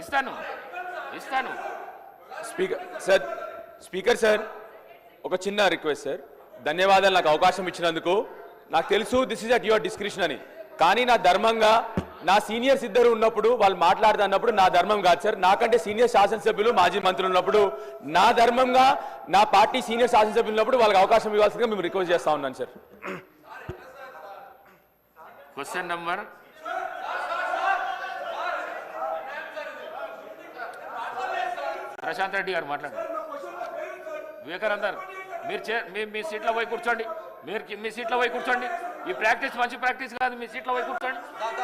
ఇస్తాను. ఇస్తాను. Speaker sir speaker sir ఒక చిన్న రిక్వెస్ట్ సార్. ధన్యవాదాలు నాకు అవకాశం ఇచ్చినందుకు. నాకు తెలుసు this is at your description అని. కానీ నా ధర్మంగా నా సీనియర్స్ ఇద్దరు ఉన్నప్పుడు వాళ్ళు మాట్లాడుతున్నప్పుడు నా ధర్మం కాదు సార్. నాకంటే సీనియర్ శాసనసభ్యులు మాజీ మంత్రులు ఉన్నప్పుడు నా ధర్మంగా నా పార్టీ సీనియర్ శాసనసభ్యులు ఉన్నప్పుడు వాళ్ళకి అవకాశం ఇవ్వాల్సిందిగా మేము రిక్వెస్ట్ చేస్తా ఉన్నాను sir. Question number Prashanth Reddy గారు మాట్లాడండి వివేకానందర్ మీరు చే మీ మీ సీట్లో పోయి కూర్చోండి. మీరు మీ సీట్లో పోయి కూర్చోండి. ఈ ప్రాక్టీస్ మంచి ప్రాక్టీస్ కాదు మీ సీట్లో పోయి కూర్చోండి.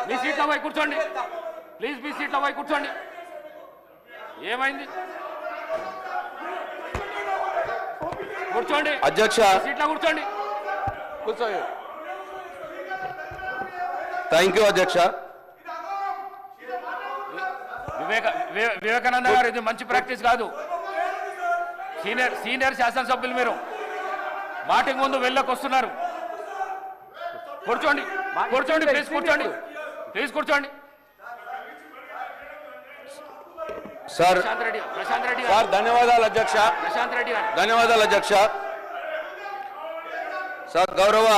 మీ సీట్లో పోయి కూర్చోండి. ప్లీజ్ మీ సీట్లో పోయి కూర్చోండి. ఏమైంది? కూర్చోండి. అధ్యక్ష. సీట్లో కూర్చోండి. కూర్చోండి. థ్యాంక్ యూ అధ్యక్ష. వివేకానంద గారు ఇది మంచి ప్రాక్టీస్ కాదు. సీనియర్ సీనియర్ శాసనసభ్యులు మీరు. మాటికి ముందు వెళ్ళకు వస్తున్నారు. కూర్చోండి. కూర్చోండి ప్లీజ్ కూర్చోండి. ప్లీజ్ కూర్చోండి. సార్ ప్రశాంత్ రెడ్డి సార్ ధన్యవాదాలు అధ్యక్ష. ప్రశాంత్ రెడ్డి గారు. ధన్యవాదాలు అధ్యక్ష. సార్ గౌరవ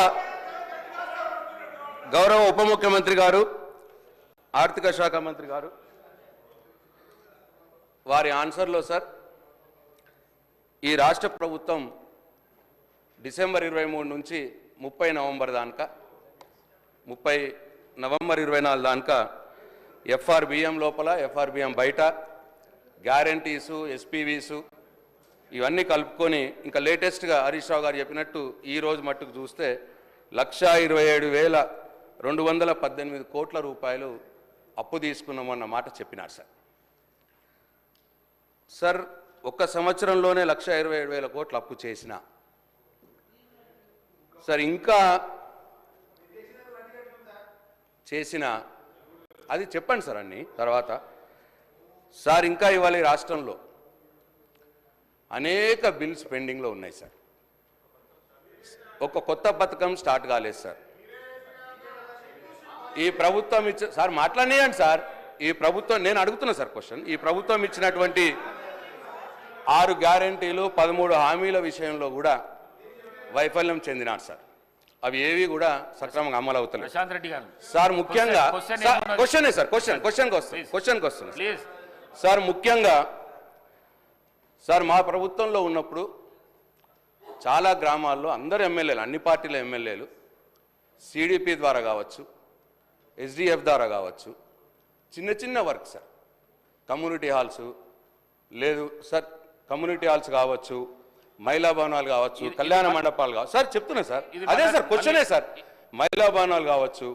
గౌరవ ఉప ముఖ్యమంత్రి గారు ఆర్థిక శాఖ మంత్రి గారు. వారి ఆన్సర్లో సార్ ఈ రాష్ట్ర ప్రభుత్వం డిసెంబర్ ఇరవై మూడు నుంచి ముప్పై నవంబర్ దాకా ముప్పై నవంబర్ ఇరవై నాలుగు దాకా ఎఫ్ఆర్బిఎం లోపల ఎఫ్ఆర్బిఎం బయట గ్యారంటీసు ఎస్పీవీసు ఇవన్నీ కలుపుకొని ఇంకా లేటెస్ట్గా హరీష్ రావు గారు చెప్పినట్టు ఈరోజు మట్టుకు చూస్తే లక్షా ఇరవై ఏడు వేల రెండు వందల పద్దెనిమిది కోట్ల రూపాయలు అప్పు తీసుకున్నామన్న మాట చెప్పినారు సార్. సార్ ఒక్క సంవత్సరంలోనే లక్ష ఇరవై ఏడు వేల కోట్లు అప్పు చేసిన. సార్ ఇంకా చేసిన అది చెప్పండి సార్ అన్ని తర్వాత. సార్ ఇంకా ఇవాళ ఈ రాష్ట్రంలో అనేక బిల్స్ పెండింగ్లో ఉన్నాయి సార్. ఒక కొత్త పథకం స్టార్ట్ కాలేదు సార్. ఈ ప్రభుత్వం ఇచ్చ సార్ మాట్లాడినాయండి సార్. ఈ ప్రభుత్వం నేను అడుగుతున్నా సార్ క్వశ్చన్. ఈ ప్రభుత్వం ఇచ్చినటువంటి ఆరు గ్యారంటీలు పదమూడు హామీల విషయంలో కూడా వైఫల్యం చెందినారు సార్. అవి ఏవి కూడా సక్రమంగా అమలు అవుతలేదు ప్రశాంత్ రెడ్డి గారు సార్ ముఖ్యంగా? క్వశ్చనే సార్ క్వశ్చన్ క్వశ్చన్కి వస్తుంది. క్వశ్చన్కి వస్తుంది సార్ ముఖ్యంగా సార్ మా ప్రభుత్వంలో ఉన్నప్పుడు చాలా గ్రామాల్లో అందరు ఎమ్మెల్యేలు అన్ని పార్టీల ఎమ్మెల్యేలు సిడిపి ద్వారా కావచ్చు ఎస్డిఎఫ్ ద్వారా కావచ్చు చిన్న చిన్న వర్క్ సార్. కమ్యూనిటీ హాల్స్ లేదు సార్ కమ్యూనిటీ హాల్స్ కావచ్చు మహిళా భవనాలు కావచ్చు కళ్యాణ మండపాలు కావచ్చు. సార్ చెప్తున్నా సార్. అదే సార్ క్వశ్చనే సార్. మహిళా భవనాలు కావచ్చు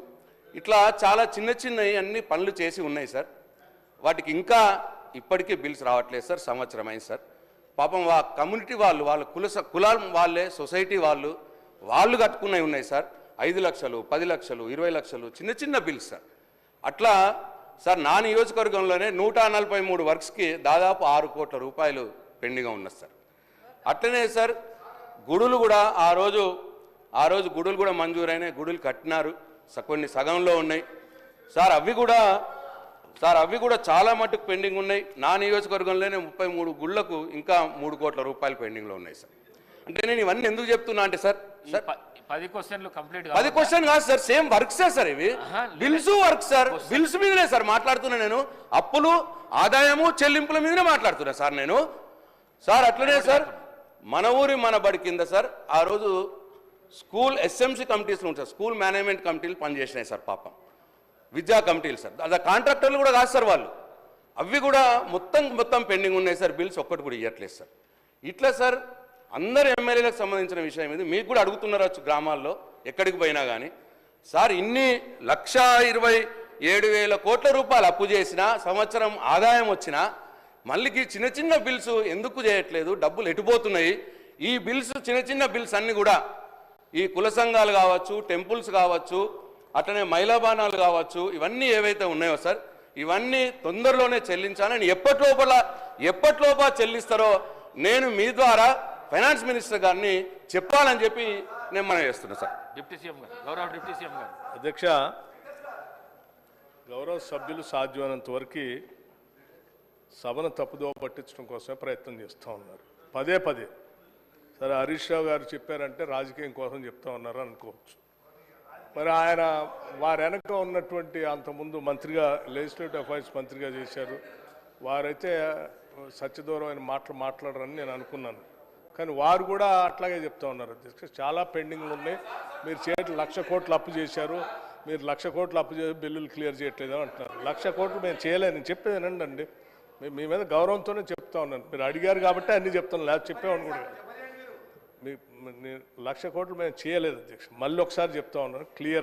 ఇట్లా చాలా చిన్న చిన్నవి అన్ని పనులు చేసి ఉన్నాయి సార్. వాటికి ఇంకా ఇప్పటికీ బిల్స్ రావట్లేదు సార్ సంవత్సరం అయింది సార్. పాపం వా కమ్యూనిటీ వాళ్ళు వాళ్ళ కుల కులాల వాళ్ళే సొసైటీ వాళ్ళు వాళ్ళు కట్టుకున్నవి ఉన్నాయి సార్. ఐదు లక్షలు పది లక్షలు ఇరవై లక్షలు చిన్న చిన్న బిల్స్ సార్. అట్లా సార్ నా నియోజకవర్గంలోనే నూట నలభై మూడు వర్క్స్కి దాదాపు ఆరు కోట్ల రూపాయలు పెండింగ్గా ఉన్నది సార్. అట్లనే సార్ గుడులు కూడా ఆ రోజు ఆ రోజు గుడులు కూడా మంజూరైనాయి గుడులు కట్టినారు. కొన్ని సగంలో ఉన్నాయి. సార్ అవి కూడా సార్ అవి కూడా చాలా మట్టుకు పెండింగ్ ఉన్నాయి. నా నియోజకవర్గంలోనే ముప్పై మూడు గుళ్ళకు ఇంకా మూడు కోట్ల రూపాయలు పెండింగ్లో ఉన్నాయి సార్. అంటే నేను ఇవన్నీ ఎందుకు చెప్తున్నా అంటే సార్ సార్ పది క్వశ్చన్లు కంప్లీట్ పది క్వశ్చన్ కాదు సార్ సేమ్ వర్క్సే సార్ ఇవి. బిల్స్ వర్క్ సార్ బిల్స్ మీదనే సార్ మాట్లాడుతున్నా నేను. అప్పులు ఆదాయము చెల్లింపుల మీదనే మాట్లాడుతున్నా సార్ నేను. సార్ అట్లనే సార్. మన ఊరి మన బడి కింద సార్ ఆ రోజు స్కూల్ ఎస్ఎంసీ కమిటీస్లో ఉంటాయి స్కూల్ మేనేజ్మెంట్ కమిటీలు పనిచేసినాయి సార్ పాపం. విద్యా కమిటీలు సార్. అది కాంట్రాక్టర్లు కూడా కాదు సార్ వాళ్ళు. అవి కూడా మొత్తం మొత్తం పెండింగ్ ఉన్నాయి సార్. బిల్స్ ఒక్కటి కూడా ఇవ్వట్లేదు సార్. ఇట్లా సార్ అందరు ఎమ్మెల్యేలకు సంబంధించిన విషయం ఇది. మీకు కూడా అడుగుతున్నారు గ్రామాల్లో ఎక్కడికి పోయినా కానీ సార్ ఇన్ని లక్షా ఇరవై ఏడు వేల కోట్ల రూపాయలు అప్పు చేసినా సంవత్సరం ఆదాయం వచ్చినా మళ్ళీకి చిన్న చిన్న బిల్స్ ఎందుకు చేయట్లేదు? డబ్బులు ఎటుపోతున్నాయి? ఈ బిల్స్ చిన్న చిన్న బిల్స్ అన్ని కూడా ఈ కుల సంఘాలు కావచ్చు టెంపుల్స్ కావచ్చు అట్లనే మహిళా బాణాలు కావచ్చు ఇవన్నీ ఏవైతే ఉన్నాయో సార్ ఇవన్నీ తొందరలోనే చెల్లించాలని ఎప్పటి లోపల ఎప్పటి లోపల చెల్లిస్తారో నేను మీ ద్వారా ఫైనాన్స్ మినిస్టర్ గారిని చెప్పాలని చెప్పి నేను మనం చేస్తున్నా సార్. డిప్యూటీ సీఎం గారు గౌరవ డిప్యూటీ సీఎం గారు. అధ్యక్ష గౌరవ సభ్యులు సాధ్యమైనంత వరకు సభను తప్పుదోవ పట్టించడం కోసమే ప్రయత్నం చేస్తూ ఉన్నారు. పదే పదే. సరే హరీష్ రావు గారు చెప్పారంటే రాజకీయం కోసం చెప్తా ఉన్నారు అనుకోవచ్చు. మరి ఆయన వారి వెనక ఉన్నటువంటి అంతకుముందు మంత్రిగా లెజిస్లేటివ్ అఫైర్స్ మంత్రిగా చేశారు. వారైతే సత్యదూరమైన మాటలు మాట్లాడరని నేను అనుకున్నాను. కానీ వారు కూడా అట్లాగే చెప్తా ఉన్నారు. అధ్యక్ష చాలా పెండింగ్లు ఉన్నాయి. మీరు చేయటం లక్ష కోట్లు అప్పు చేశారు. మీరు లక్ష కోట్లు అప్పు చేసి బిల్లులు క్లియర్ చేయట్లేదు అంటున్నారు. లక్ష కోట్లు మేము చేయలేని చెప్పేది అండి మీ మీద గౌరవంతోనే చెప్తా ఉన్నాను. మీరు అడిగారు కాబట్టి అన్నీ చెప్తాను. లేకపోతే చెప్పేవాడిని కూడా మీ- లక్ష కోట్లు మేము చేయలేదు అధ్యక్ష. మళ్ళీ ఒకసారి చెప్తా ఉన్నాను. క్లియర్